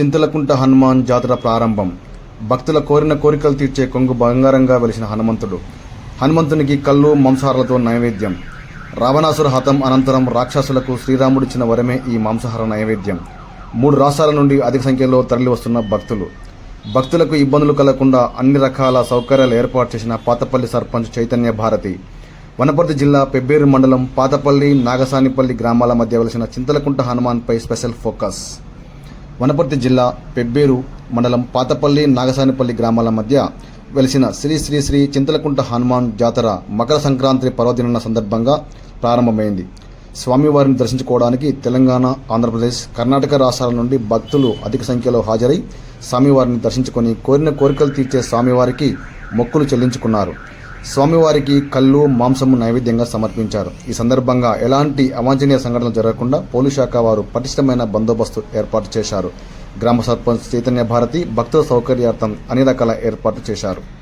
చింతలకుంట హనుమాన్ జాతర ప్రారంభం. భక్తుల కోరిన కోరికలు తీర్చే కొంగు బంగారంగా వెలిసిన హనుమంతుడు. హనుమంతునికి కళ్ళు మాంసాహారాలతో నైవేద్యం. రావణాసుర హతం అనంతరం రాక్షసులకు శ్రీరాముడిచ్చిన వరమే ఈ మాంసాహార నైవేద్యం. మూడు రాష్ట్రాల నుండి అధిక సంఖ్యలో తరలివస్తున్న భక్తులు. భక్తులకు ఇబ్బందులు కలగకుండా అన్ని రకాల సౌకర్యాలు ఏర్పాటు చేసిన పాతపల్లి సర్పంచ్ చైతన్య భారతి. వనపర్తి జిల్లా పెబ్బేరు మండలం పాతపల్లి నాగసానిపల్లి గ్రామాల మధ్య వెలిసిన చింతలకుంట హనుమాన్పై స్పెషల్ ఫోకస్. వనపర్తి జిల్లా పెబ్బేరు మండలం పాతపల్లి నాగసానిపల్లి గ్రామాల మధ్య వెలిసిన శ్రీ శ్రీ శ్రీ చింతలకుంట హనుమాన్ జాతర మకర సంక్రాంతి పర్వదిన సందర్భంగా ప్రారంభమైంది. స్వామివారిని దర్శించుకోవడానికి తెలంగాణ ఆంధ్రప్రదేశ్ కర్ణాటక రాష్ట్రాల నుండి భక్తులు అధిక సంఖ్యలో హాజరై స్వామివారిని దర్శించుకొని కోరిన కోరికలు తీర్చే స్వామివారికి మొక్కులు చెల్లించుకున్నారు. స్వామివారికి కళ్ళు మాంసము నైవేద్యంగా సమర్పించారు. ఈ సందర్భంగా ఎలాంటి అవాంఛనీయ సంఘటనలు జరగకుండా పోలీస్ శాఖ వారు పటిష్టమైన బందోబస్తు ఏర్పాటు చేశారు. గ్రామ సర్పంచ్ చైతన్య భారతి భక్తుల సౌకర్యార్థం అన్ని రకాల ఏర్పాట్లు చేశారు.